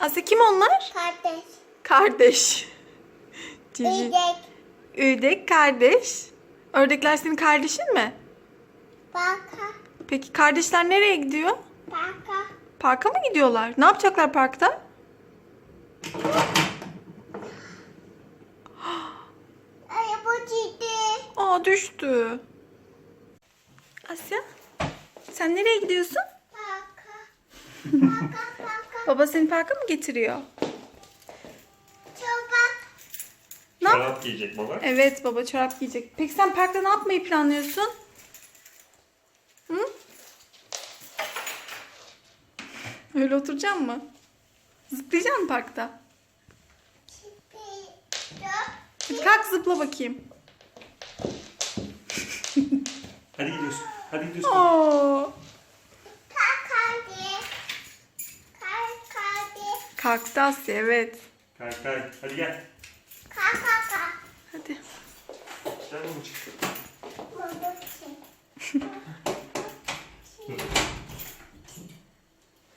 Asya kim onlar? Kardeş. Kardeş. Cici. Ördek. Ördek kardeş. Ördekler senin kardeşin mi? Baka. Peki kardeşler nereye gidiyor? Baka. Parka mı gidiyorlar? Ne yapacaklar parkta? Ay bu ciddi. Aa düştü. Asya sen nereye gidiyorsun? Baka baka. Baba seni parka mı getiriyor? Çoba. Ne yap- Çorap giyecek baba. Evet baba çorap giyecek. Peki sen parkta ne yapmayı planlıyorsun? Hı? Öyle oturacak mı? Zıplayacaksın mı parkta? Hadi kalk zıpla bakayım. Hadi gidiyorsun. Hadi gidiyorsun. Oo. Kalk hadi. Kalk hadi. Kalktı Asya evet. Kalk kalk. Hadi gel. Kalk kalk kalk. Hadi. Gel babacık.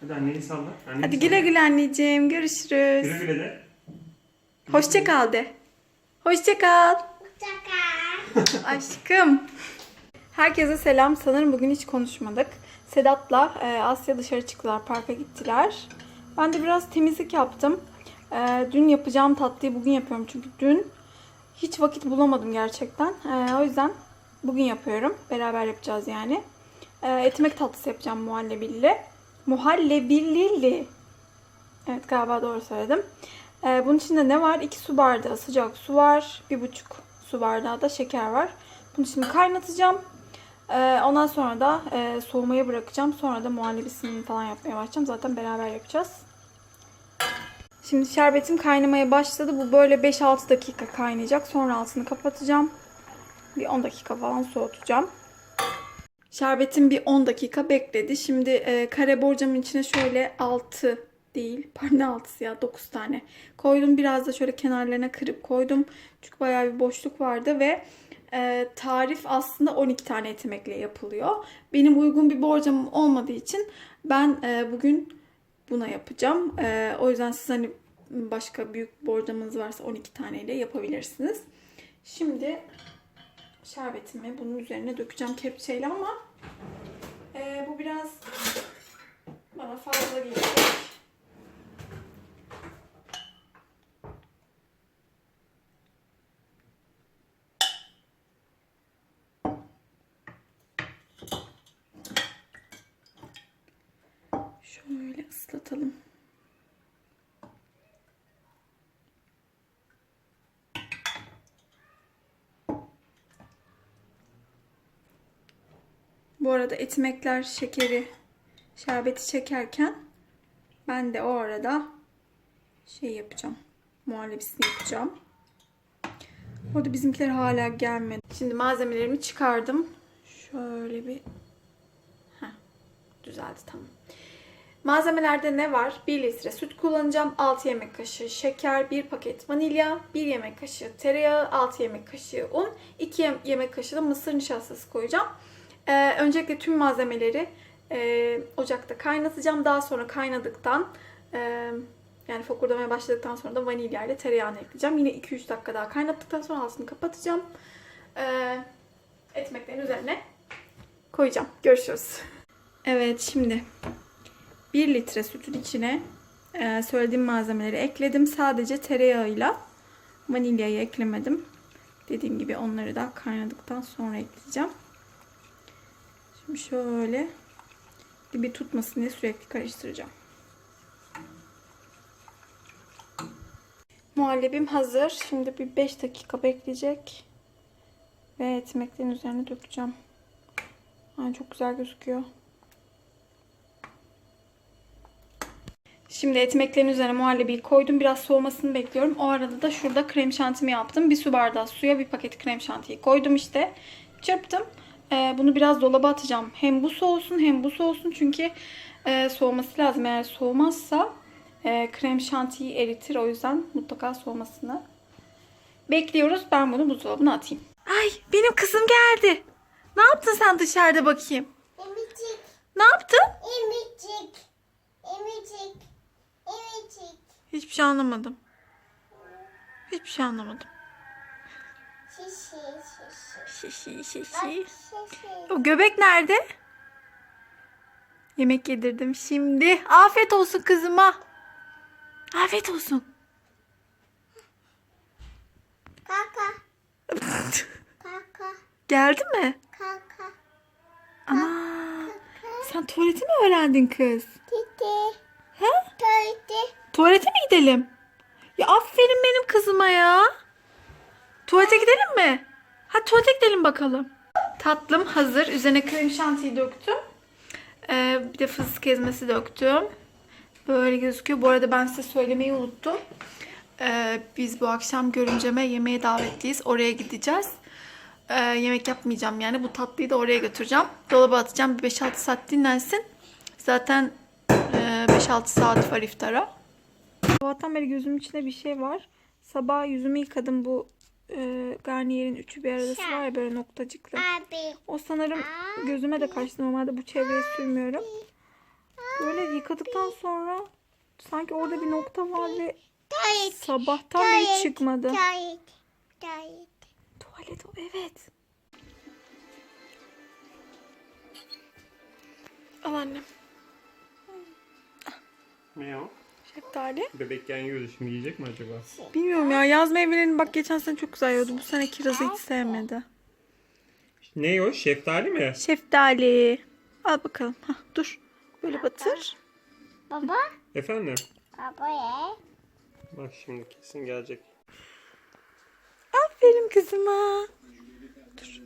Hadi anneni salla. Anneni Hadi güle güle anneciğim. Görüşürüz. Güle güle de. Hoşça kal de. Hoşça kal. Hoşçakal. Aşkım. Herkese selam. Sanırım bugün hiç konuşmadık. Sedat'la e, Asya dışarı çıktılar. Parka gittiler. Ben de biraz temizlik yaptım. E, dün yapacağım tatlıyı bugün yapıyorum. Çünkü dün hiç vakit bulamadım gerçekten. E, o yüzden bugün yapıyorum. Beraber yapacağız yani. E, etimek tatlısı yapacağım muhallebili. Muhallebili. Evet galiba doğru söyledim. Ee, bunun içinde ne var? 2 su bardağı sıcak su var. 1,5 su bardağı da şeker var. Bunu şimdi kaynatacağım. Ee, ondan sonra da e, soğumaya bırakacağım. Sonra da muhallebisini falan yapmaya başlayacağım. Zaten beraber yapacağız. Şimdi şerbetim kaynamaya başladı. Bu böyle 5-6 dakika kaynayacak. Sonra altını kapatacağım. Bir 10 dakika falan soğutacağım. Şerbetim bir 10 dakika bekledi. Şimdi e, kare borcamın içine şöyle 6 değil, pardon 6'sı ya 9 tane koydum. Biraz da şöyle kenarlarına kırıp koydum. Çünkü bayağı bir boşluk vardı ve e, tarif aslında 12 tane etimekle yapılıyor. Benim uygun bir borcamım olmadığı için ben e, bugün buna yapacağım. E, o yüzden siz hani başka büyük borcamınız varsa 12 taneyle yapabilirsiniz. Şimdi şerbetimi bunun üzerine dökeceğim kepçeyle ama e, bu biraz bana fazla gelecek. Şöyle ıslatalım. Bu arada etimekler şekeri, şerbeti çekerken ben de o arada şey yapacağım. Muhallebisini yapacağım. Orada bizimkiler hala gelmedi. Şimdi malzemelerimi çıkardım. Şöyle bir Heh, düzeldi tamam. Malzemelerde ne var? 1 litre süt kullanacağım. 6 yemek kaşığı şeker, 1 paket vanilya, 1 yemek kaşığı tereyağı, 6 yemek kaşığı un, 2 yemek kaşığı da mısır nişastası koyacağım. Ee, öncelikle tüm malzemeleri e, ocakta kaynatacağım. Daha sonra kaynadıktan e, yani fokurdamaya başladıktan sonra da vanilya ile tereyağını ekleyeceğim. Yine 2-3 dakika daha kaynattıktan sonra altını kapatacağım. Ee, ekmeklerin üzerine koyacağım. Görüşürüz. Evet şimdi 1 litre sütün içine e, söylediğim malzemeleri ekledim. Sadece tereyağıyla vanilyayı eklemedim. Dediğim gibi onları da kaynadıktan sonra ekleyeceğim. Şimdi şöyle dibi tutmasın diye sürekli karıştıracağım. Muhallebim hazır. Şimdi bir 5 dakika bekleyecek. Ve ekmeklerin üzerine dökeceğim. Ay çok güzel gözüküyor. Şimdi ekmeklerin üzerine muhallebiyi koydum. Biraz soğumasını bekliyorum. O arada da şurada krem şantimi yaptım. Bir su bardağı suya bir paket krem şantiyi koydum işte. Çırptım. Ee, bunu biraz dolaba atacağım. Hem bu soğusun hem bu soğusun. Çünkü e, soğuması lazım. Eğer soğumazsa e, krem şantiyi eritir. O yüzden mutlaka soğumasını bekliyoruz. Ben bunu buzdolabına atayım. Ay benim kızım geldi. Ne yaptın sen dışarıda bakayım? Emicik. Ne yaptın? Emicik. Emicik. Emicik. Hiçbir şey anlamadım. Hiçbir şey anlamadım. Şişi şişi. Şişi şişi. O göbek nerede? Yemek yedirdim şimdi. Afiyet olsun kızıma. Afiyet olsun. Kaka kaka Geldi mi? kaka. Ana. Sen tuvaleti mi öğrendin kız? Titi. He? Titi. Tuvalete mi gidelim? Ya aferin benim kızıma ya. Tuvalete gidelim mi? Hadi tuvalete gidelim bakalım. Tatlım hazır. Üzerine krem şantiyi döktüm. Ee, bir de fıstık ezmesi döktüm. Böyle gözüküyor. Bu arada ben size söylemeyi unuttum. Ee, biz bu akşam görümceme yemeğe davetliyiz. Oraya gideceğiz. Ee, yemek yapmayacağım yani. Bu tatlıyı da oraya götüreceğim. Dolaba atacağım. Bir 5-6 saat dinlensin. Zaten 5-6 saat var iftara. Sabahtan beri gözümün içinde bir şey var. Sabah yüzümü yıkadım bu e, Garnier'in üçü bir arası var ya böyle noktacıklı. Abi. O sanırım gözüme de kaçtı. Normalde bu çevreye sürmüyorum. Böyle yıkadıktan sonra sanki orada bir nokta var ve Tuvalet. sabahtan beri çıkmadı. Tuvalet. Tuvalet. Tuvalet o evet. Al annem. Ne o? Şeftali. Bebekken yiyordu şimdi yiyecek mi acaba? Bilmiyorum ya yaz meyvelerini bak geçen sene çok güzel yiyordu. Bu sene kirazı hiç sevmedi. Ne o? Şeftali mi? Şeftali. Al bakalım. Hah, dur. Böyle batır. Baba. Efendim? Baba ye. Bak şimdi kesin gelecek. Aferin kızıma. Dur.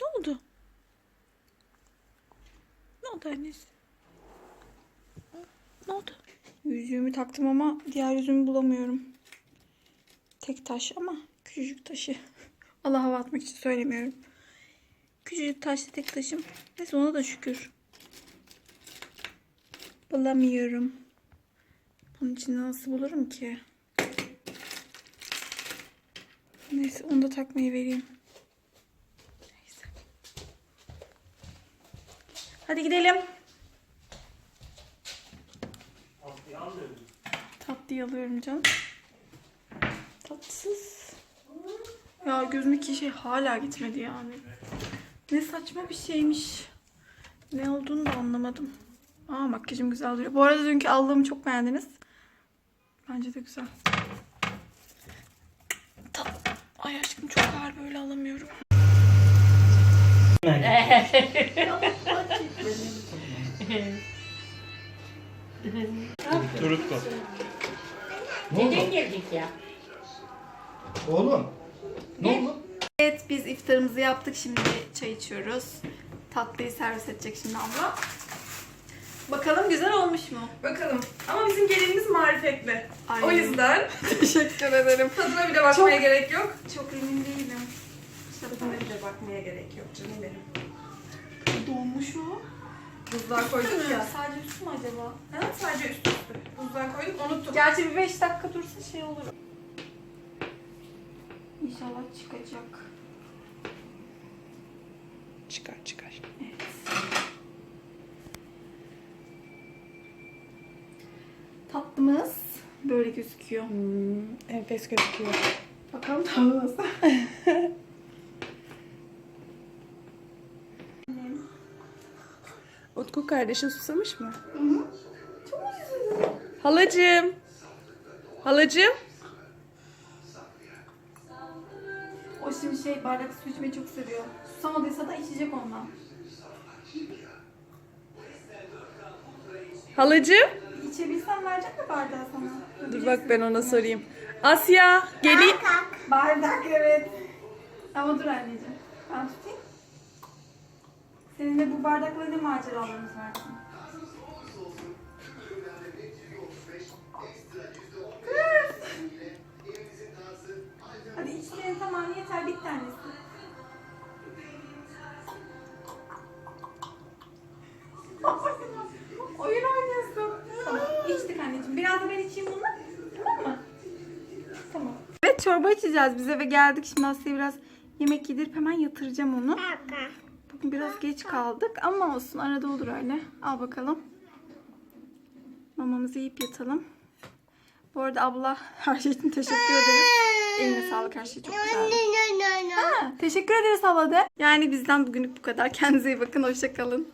Ne oldu? Ne oldu annesi? Ne oldu? Yüzüğümü taktım ama diğer yüzüğümü bulamıyorum. Tek taş ama küçücük taşı. Allah hava atmak için söylemiyorum. Küçücük taşlı tek taşım. Neyse ona da şükür. Bulamıyorum. Bunun içinde nasıl bulurum ki? Neyse onu da takmayı vereyim. Hadi gidelim. Tatlıyı alıyorum canım. Tatsız. Ya gözümdeki şey hala gitmedi yani. Ne saçma bir şeymiş. Ne olduğunu da anlamadım. Aa makyajım güzel duruyor. Bu arada dünkü aldığımı çok beğendiniz. Bence de güzel. Ay aşkım çok ağır böyle alamıyorum. Turutlu. Neden geldik ya? Oğlum. Ne oldu? Evet biz iftarımızı yaptık. Şimdi çay içiyoruz. Tatlıyı servis edecek şimdi abla. Bakalım güzel olmuş mu? Bakalım. Ama bizim gelinimiz marifetli. Ay. O yüzden Teşekkür ederim. tadına bile bakmaya Çok- gerek yok. Çok emin değilim. Tadına bile bakmaya gerek yok canım benim. Donmuş o. Buzluğa koyduk ya. Sadece üstü mü acaba? Ha, sadece üst üste. Buzluğa koyduk unuttuk. Gerçi bir 5 dakika dursa şey olur. İnşallah çıkacak. Çıkar çıkar. Tatlımız böyle gözüküyor. Enfes gözüküyor. Bakalım tadı nasıl? Utku kardeşin susamış mı? Halacığım. Halacığım. O şimdi şey bardak su içmeyi çok seviyor. Susamadıysa da içecek ondan. Halacığım. İçebilsem verecek mi bardağı sana? Dur bak ben ona sorayım. Asya gelin. Bardak evet. Ama dur anneciğim. Ben tutayım. Seninle bu bardakla ne maceralarımız var! Hadi içlerin tamam yeter bir tanesi. Oyun oynuyorsun. Tamam içtik anneciğim. Biraz da ben içeyim bunu. Tamam mı? Tamam. Evet çorba içeceğiz biz eve geldik. Şimdi Asya'ya biraz yemek yedirip hemen yatıracağım onu. Kaka. Bugün biraz geç kaldık ama olsun arada olur öyle. Al bakalım. Mamamızı yiyip yatalım. Bu arada abla her şey için teşekkür ederiz. Eline sağlık her şey çok güzeldi. Ha, teşekkür ederiz abla de. Yani bizden bugünlük bu kadar. Kendinize iyi bakın. Hoşçakalın.